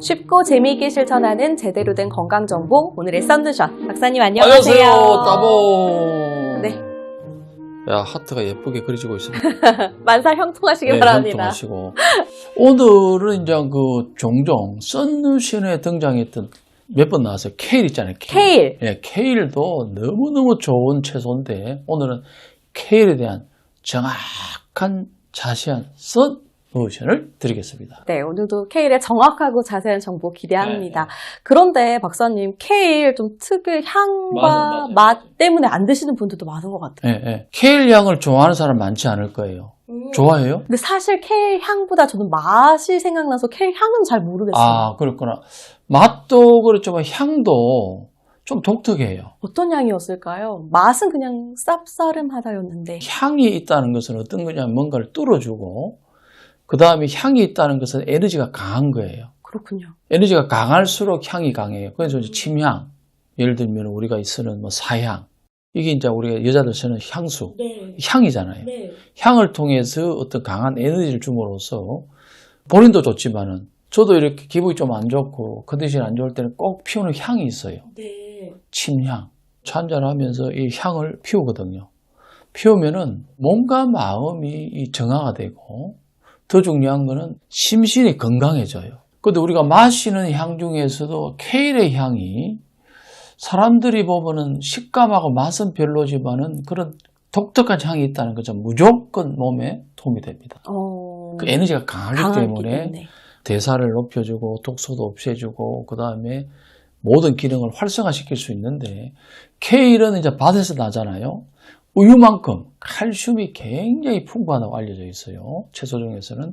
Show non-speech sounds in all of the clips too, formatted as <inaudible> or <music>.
쉽고 재미있게 실천하는 제대로 된 건강 정보 오늘의 썬두션 박사님 안녕하세요. 따봉. 네. 야 하트가 예쁘게 그려지고 있습니다. <laughs> 만사 형통하시길 네, 바랍니다. 형통하시고 오늘은 이제 그 종종 썬누션에 등장했던 몇 번 나왔어요. 케일 있잖아요. 케일. 예, 케일도 너무너무 좋은 채소인데 오늘은 케일에 대한 정확한 자세한 썬 누션을 드리겠습니다. 네, 오늘도 케일의 정확하고 자세한 정보 기대합니다. 네. 그런데 박사님 케일 좀 특유의 향과 맞아, 맞아. 맛 때문에 안 드시는 분들도 많은 것 같아요. 예, 예. 케일 향을 좋아하는 사람 많지 않을 거예요. 좋아해요? 근데 사실 케일 향보다 저는 맛이 생각나서 케일 향은 잘 모르겠어요. 아, 그렇구나. 맛도 그렇지만 향도 좀 독특해요. 어떤 향이었을까요? 맛은 그냥 쌉싸름하다였는데. 향이 있다는 것은 어떤 거냐면 뭔가를 뚫어주고, 그 다음에 향이 있다는 것은 에너지가 강한 거예요. 그렇군요. 에너지가 강할수록 향이 강해요. 그래서 이제 침향, 예를 들면 우리가 쓰는 뭐 사향, 이게 이제 우리가 여자들 쓰는 향수, 네. 향이잖아요. 네. 향을 통해서 어떤 강한 에너지를 줌으로써 본인도 좋지만은 저도 이렇게 기분이 좀 안 좋고 컨디션이 안 좋을 때는 꼭 피우는 향이 있어요. 네. 침향. 차 한잔하면서 이 향을 피우거든요. 피우면은 몸과 마음이 이 정화가 되고 더 중요한 거는 심신이 건강해져요. 근데 우리가 마시는 향 중에서도 케일의 향이 사람들이 보면은 식감하고 맛은 별로지만은 그런 독특한 향이 있다는 거죠. 무조건 몸에 도움이 됩니다. 어... 그 에너지가 강하기 때문에. 대사를 높여주고 독소도 없애주고 그 다음에 모든 기능을 활성화시킬 수 있는데 케일은 이제 밭에서 나잖아요. 우유만큼 칼슘이 굉장히 풍부하다고 알려져 있어요. 채소 중에서는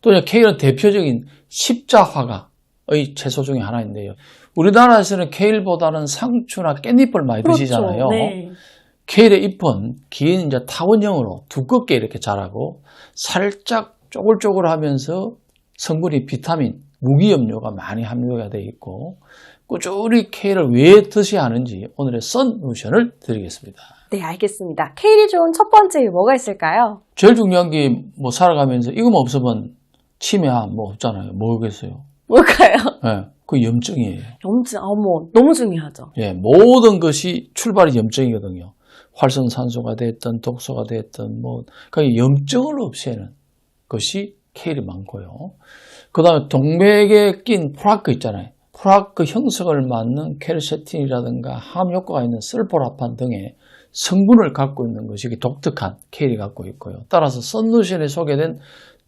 또 이제 케일은 대표적인 십자화가의 채소 중에 하나인데요. 우리나라에서는 케일보다는 상추나 깻잎을 많이 드시잖아요. 그렇죠. 네. 케일의 잎은 긴 이제 타원형으로 두껍게 이렇게 자라고 살짝 쪼글쪼글하면서 성분이 비타민, 무기염료가 많이 함유가 되어 있고 꾸준히 케일을 왜 드셔야 하는지 오늘의 썬누션을 드리겠습니다. 네, 알겠습니다. 케일이 좋은 첫 번째 뭐가 있을까요? 제일 중요한 게 뭐 살아가면서 이거만 없으면 치매암 뭐 없잖아요. 뭐겠어요? 뭘까요? 예, 그 염증이에요. 염증, 어머, 너무 중요하죠. 예, 모든 것이 출발이 염증이거든요. 활성산소가 됐든 독소가 됐든 뭐 그러니까 염증을 없애는 것이 케일이 많고요. 그 다음에 동맥에 낀 프라크 있잖아요. 프라크 형성을 막는 케르세틴이라든가 항암 효과가 있는 설포라판 등의 성분을 갖고 있는 것이 독특한 케일이 갖고 있고요. 따라서 썬루션에 소개된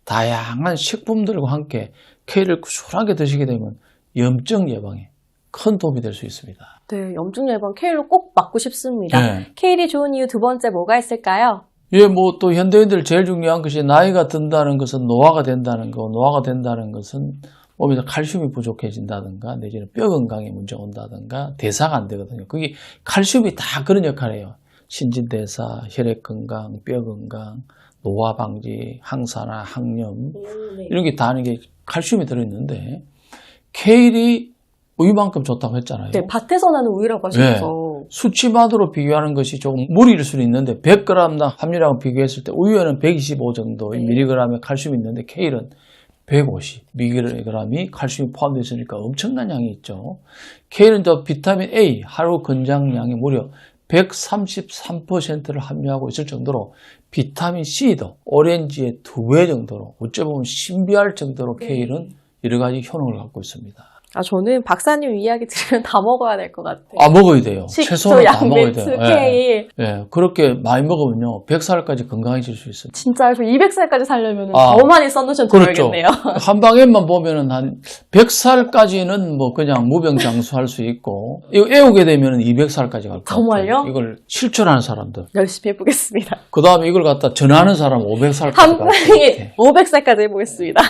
다양한 식품들과 함께 케일을 꾸준하게 드시게 되면 염증 예방에 큰 도움이 될 수 있습니다. 네, 염증 예방 케일로 꼭 맞고 싶습니다. 네. 케일이 좋은 이유 두 번째 뭐가 있을까요? 예, 뭐 또 현대인들 제일 중요한 것이 나이가 든다는 것은 노화가 된다는 거, 노화가 된다는 것은 몸에서 칼슘이 부족해진다든가 내지는 뼈 건강에 문제가 온다든가 대사가 안 되거든요. 그게 칼슘이 다 그런 역할을 해요. 신진대사, 혈액 건강, 뼈 건강, 노화 방지, 항산화, 항염 이런 게 다 하는 게 칼슘이 들어있는데 케일이 우유만큼 좋다고 했잖아요. 네, 밭에서 나는 우유라고 하셔서. 수치만으로 비교하는 것이 조금 무리일 수는 있는데 100g당 함유량을 비교했을 때 우유에는 125 정도 네. 미리그램의 칼슘이 있는데 케일은 150 미리그램이 칼슘이 포함되어 있으니까 엄청난 양이 있죠. 케일은 저 비타민 A 하루 권장량이 무려 133%를 함유하고 있을 정도로 비타민 C도 오렌지의 두 배 정도로 어쩌면 신비할 정도로 네. 케일은 여러 가지 효능을 갖고 있습니다. 아, 저는 박사님 이야기 들으면 다 먹어야 될 것 같아요. 아 먹어야 돼요. 다 먹어야 양배추, 돼요. 예. 예, 그렇게 많이 먹으면요, 100살까지 건강해질 수 있습니다. 진짜 저 200살까지 살려면 아, 더 많이 썬루션 그렇죠. 들어야겠네요. <laughs> 한 방에만 보면은 한 100살까지는 뭐 그냥 무병장수할 수 있고, 이거 애우게 되면은 200살까지 갈 거예요. 정말요? 이걸 실천하는 사람들. 열심히 해보겠습니다. 그 다음에 이걸 갖다 전하는 사람 500살까지 한갈 방에 500살까지 해보겠습니다.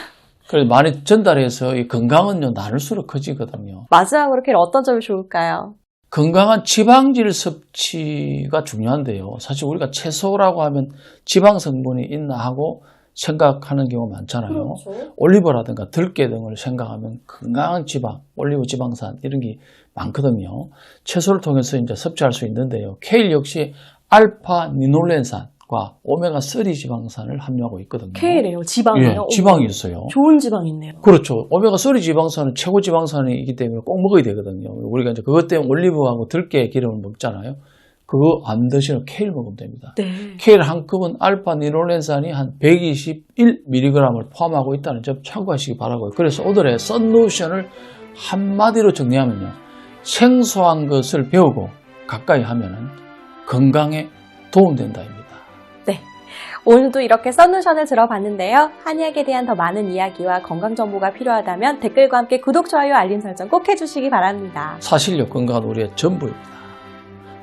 그래서 많이 전달해서 이 건강은요, 나눌수록 커지거든요. 마지막으로 케일 어떤 점이 좋을까요? 건강한 지방질 섭취가 중요한데요. 사실 우리가 채소라고 하면 지방 성분이 있나 하고 생각하는 경우가 많잖아요. 올리브라든가 들깨 등을 생각하면 건강한 지방, 올리브 지방산 이런 게 많거든요. 채소를 통해서 이제 섭취할 수 있는데요. 케일 역시 알파 니놀렌산, 과 오메가3 지방산을 함유하고 있거든요. 케일이에요. 지방이요. 예, 지방이 있어요. 좋은 지방이 있네요. 그렇죠. 오메가3 지방산은 최고 지방산이기 때문에 꼭 먹어야 되거든요. 우리가 이제 그것 때문에 올리브하고 들깨 기름을 먹잖아요. 그거 안 드시면 케일 먹으면 됩니다. 네. 케일 한 컵은 알파 니놀렌산이 한 121mg을 포함하고 있다는 점 참고하시기 바라고요. 그래서 오늘의 썬노션을 한마디로 정리하면요. 생소한 것을 배우고 가까이 하면 건강에 도움된다입니다. 오늘도 이렇게 썬루션을 들어봤는데요. 한의학에 대한 더 많은 이야기와 건강 정보가 필요하다면 댓글과 함께 구독, 좋아요, 알림 설정 꼭 해주시기 바랍니다. 사실력 건강은 우리의 전부입니다.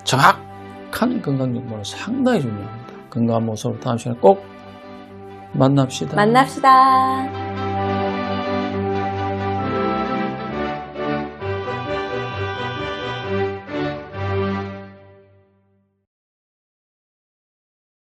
정확한 건강 정보는 상당히 중요합니다. 건강한 모습으로 다음 시간에 꼭 만납시다. 만납시다.